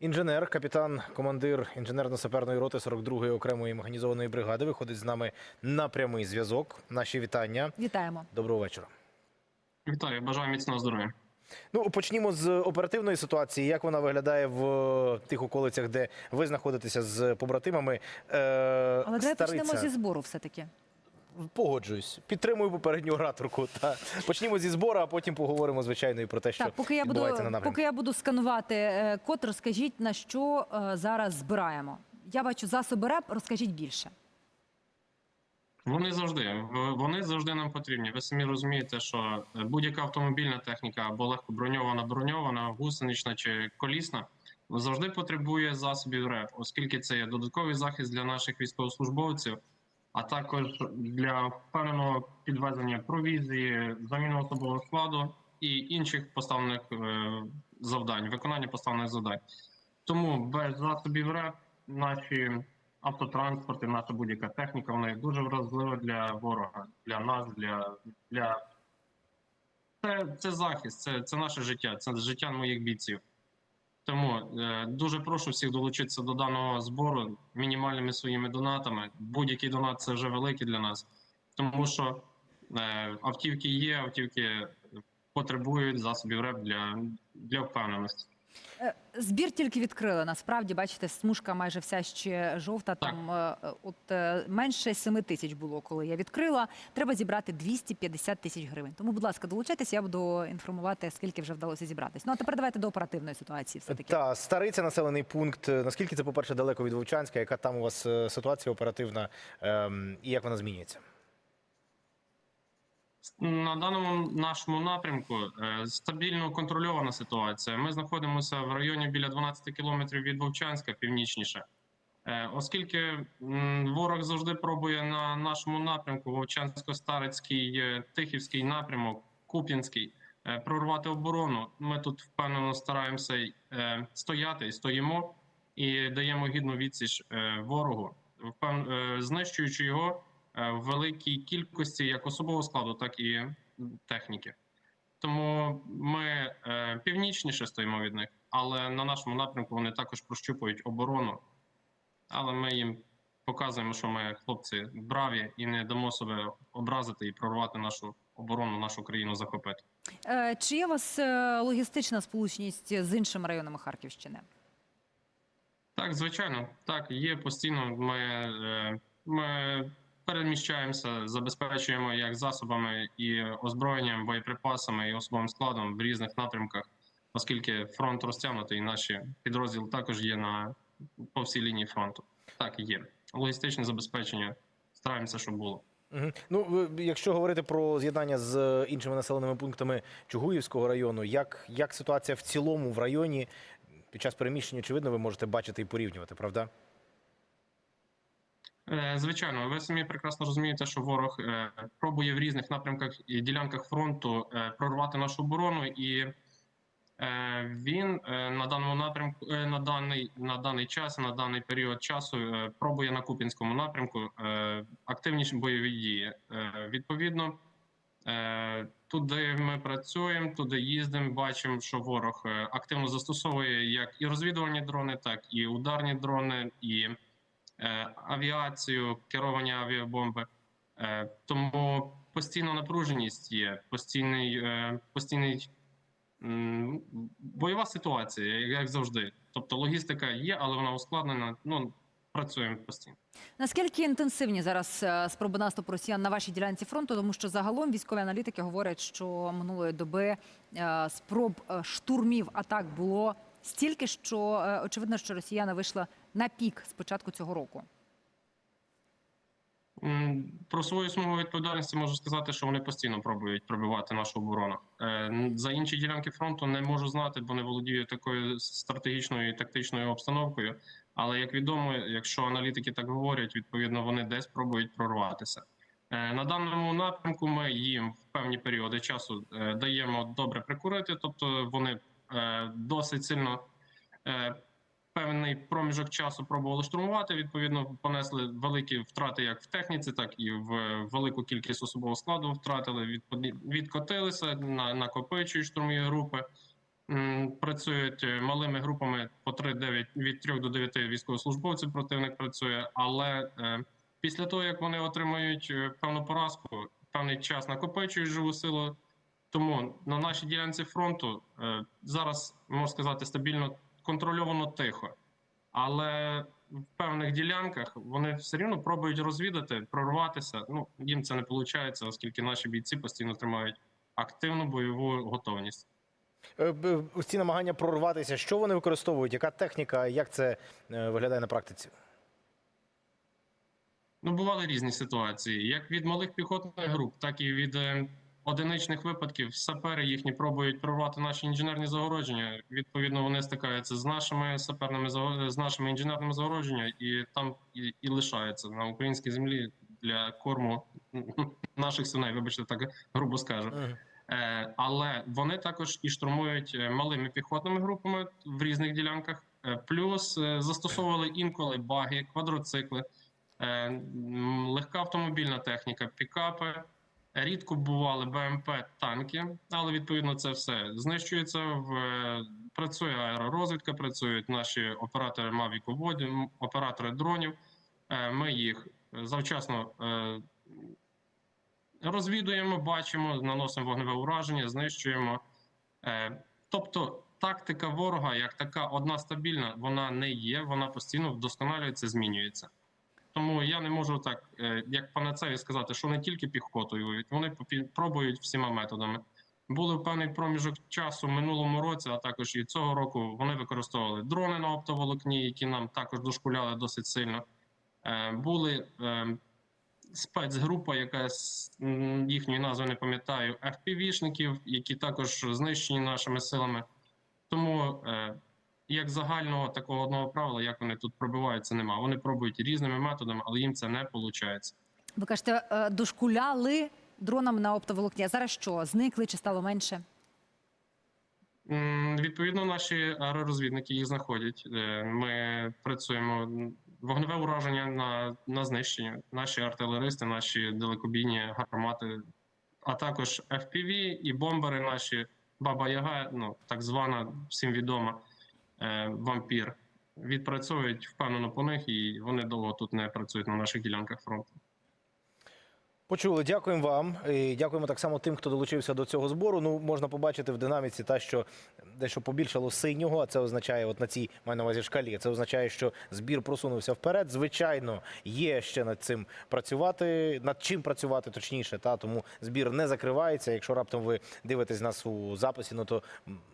Інженер, капітан, командир інженерно-саперної роти 42-ї окремої механізованої бригади виходить з нами на прямий зв'язок. Наші вітання. Вітаємо. Доброго вечора. Вітаю, бажаю міцного здоров'я. Ну, почнімо з оперативної ситуації. Як вона виглядає в тих околицях, де ви знаходитеся з побратимами? Е, Але давай почнемо зі збору все-таки. Погоджуюсь. Підтримую попередню ораторку. Та почнімо зі збору, а потім поговоримо звичайно і про те, що Так, поки я буду, на поки я буду сканувати е, код, розкажіть, на що е, зараз збираємо. Я бачу засоби РЕП, розкажіть більше. Вони завжди вони завжди нам потрібні. Ви самі розумієте, що е, будь-яка автомобільна техніка або легко броньована, броньована, гусенична чи колісна завжди потребує засобів РЕП, оскільки це є додатковий захист для наших військовослужбовців, а також для впевненого підвезення провізії, заміни особового складу і інших поставлених е, завдань, виконання поставлених завдань. Тому без засобів РЕП наші автотранспорти, наша будь-яка техніка, вона дуже вразлива для ворога, для нас, для. для... Це, це захист, це, це наше життя, це життя моїх бійців. Тому е, дуже прошу всіх долучитися до даного збору мінімальними своїми донатами. Будь-який донат це вже великий для нас, тому що е, автівки є, автівки потребують засобів РЕП для, для впевненості. Е, Збір тільки відкрили. Насправді, бачите, смужка майже вся ще жовта. Там е, от е, менше 7 тисяч було, коли я відкрила. Треба зібрати 250 тисяч гривень. Тому, будь ласка, долучайтесь, я буду інформувати, скільки вже вдалося зібратись. Ну а тепер давайте до оперативної ситуації. Все таки Та стариця населений пункт. Наскільки це, по-перше, далеко від Вовчанська? Яка там у вас ситуація оперативна ем, і як вона змінюється? На даному нашому напрямку е, стабільно контрольована ситуація. Ми знаходимося в районі біля 12 кілометрів від Вовчанська, північніше. Е, Оскільки ворог завжди пробує на нашому напрямку Вовчансько-Старицький, е, Тихівський напрямок, Куп'янський, прорвати оборону. Ми тут впевнено стараємося стояти і стоїмо і даємо гідну відсіч ворогу, знищуючи його в великій кількості як особового складу, так і техніки. Тому ми е, північніше стоїмо від них, але на нашому напрямку вони також прощупують оборону. Але ми їм показуємо, що ми хлопці браві і не дамо себе образити і прорвати нашу оборону, нашу країну захопити. Е, чи є у вас е, логістична сполученість з іншими районами Харківщини? Так, звичайно, так є постійно. Ми, е, ми переміщаємося, забезпечуємо як засобами і озброєнням, боєприпасами і особовим складом в різних напрямках, оскільки фронт розтягнутий, наші підрозділи також є на по всій лінії фронту. Так є логістичне забезпечення. Стараємося, щоб було. Мгм. Ну, якщо говорити про з'єднання з іншими населеними пунктами Чугуївського району, як, як ситуація в цілому в районі під час переміщення, очевидно, ви можете бачити і порівнювати, правда? Е, Звичайно, ви самі прекрасно розумієте, що ворог е, пробує в різних напрямках і ділянках фронту е, прорвати нашу оборону, і він на даному напрямку на даний на даний час, на даний період часу пробує на Купінському напрямку активніші бойові дії. Відповідно, туди ми працюємо, туди їздимо, бачимо, що ворог активно застосовує як і розвідувальні дрони, так і ударні дрони, і авіацію, керовані авіабомби. Е, тому постійна напруженість є, постійний, е, постійний бойова ситуація, як- завжди. Тобто логістика є, але вона ускладнена. Ну працюємо постійно. Наскільки інтенсивні зараз е, спроби наступу росіян на вашій ділянці фронту? Тому що загалом військові аналітики говорять, що минулої доби е, спроб е, штурмів атак було стільки, що е, очевидно, що росіяни вийшли на пік з початку цього року. Про свою смугу відповідальності можу сказати, що вони постійно пробують пробивати нашу оборону. Е, За інші ділянки фронту не можу знати, бо не володію такою стратегічною і тактичною обстановкою. Але як відомо, якщо аналітики так говорять, відповідно вони десь пробують прорватися. Е, На даному напрямку ми їм в певні періоди часу е, даємо добре прикурити, тобто вони досить сильно певний проміжок часу пробували штурмувати. Відповідно, понесли великі втрати як в техніці, так і в велику кількість особового складу втратили. Відкотилися на накопичують штурмові групи. працюють малими групами по 3-9, від 3 до 9 військовослужбовців противник працює, але е, після того, як вони отримують е, певну поразку, певний час накопичують живу силу. Тому на нашій ділянці фронту е, зараз можна сказати стабільно контрольовано тихо, але в певних ділянках вони все рівно пробують розвідати, прорватися. Ну їм це не виходить, оскільки наші бійці постійно тримають активну бойову готовність. Е, ось Ці намагання прорватися, що вони використовують, яка техніка, як це е, виглядає на практиці? Ну, бували різні ситуації, як від малих піхотних груп, так і від е, одиничних випадків. Сапери їхні пробують прорвати наші інженерні загородження. Відповідно, вони стикаються з нашими саперними з нашими інженерними загородженнями, і там і, і лишаються на українській землі для корму наших свиней. Вибачте, так грубо скажу. Е, але вони також і штурмують е, малими піхотними групами в різних ділянках. Е, Плюс застосовували інколи баги, квадроцикли, легка автомобільна техніка, пікапи. Рідко бували БМП, танки, але відповідно це все знищується. В е, працює аеророзвідка, працюють наші оператори мавіководів, м, оператори дронів. Е, Ми їх завчасно е, розвідуємо, бачимо, наносимо вогневе ураження, знищуємо. Тобто тактика ворога, як така одна стабільна, вона не є, вона постійно вдосконалюється, змінюється. Тому я не можу так, е, як панацею сказати, що не тільки піхотою воюють, вони пробують всіма методами. Були в певний проміжок часу в минулому році, а також і цього року вони використовували дрони на оптоволокні, які нам також дошкуляли досить сильно. Е, Були е, спецгрупа, яка їхньої назви не пам'ятаю, FPV-шників, які також знищені нашими силами. Тому як загального такого одного правила, як вони тут пробиваються, нема. Вони пробують різними методами, але їм це не виходить. Ви кажете, е, дошкуляли дронами на оптоволокні. А зараз що? Зникли чи стало менше? Відповідно, наші аеророзвідники їх знаходять. Е, Ми працюємо вогневе ураження на, на знищення. Наші артилеристи, наші далекобійні гармати, а також FPV і бомбери наші Баба Яга, ну так звана всім відома вампір. Відпрацьовують впевнено по них, і вони довго тут не працюють на наших ділянках фронту. Почули, дякуємо вам. І дякуємо так само тим, хто долучився до цього збору. Ну, можна побачити в динаміці та, що дещо побільшало синього, а це означає, от на цій маю на увазі шкалі, це означає, що збір просунувся вперед. Звичайно, є ще над цим працювати, над чим працювати, точніше, та тому збір не закривається. Якщо раптом ви дивитесь нас у записі, ну то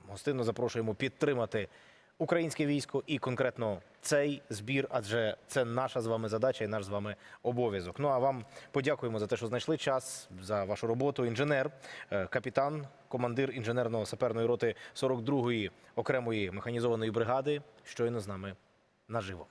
гостинно запрошуємо підтримати українське військо і конкретно цей збір, адже це наша з вами задача і наш з вами обов'язок. Ну а вам подякуємо за те, що знайшли час за вашу роботу. Інженер, е, капітан, командир інженерно саперної роти 42-ї окремої механізованої бригади, щойно з нами наживо.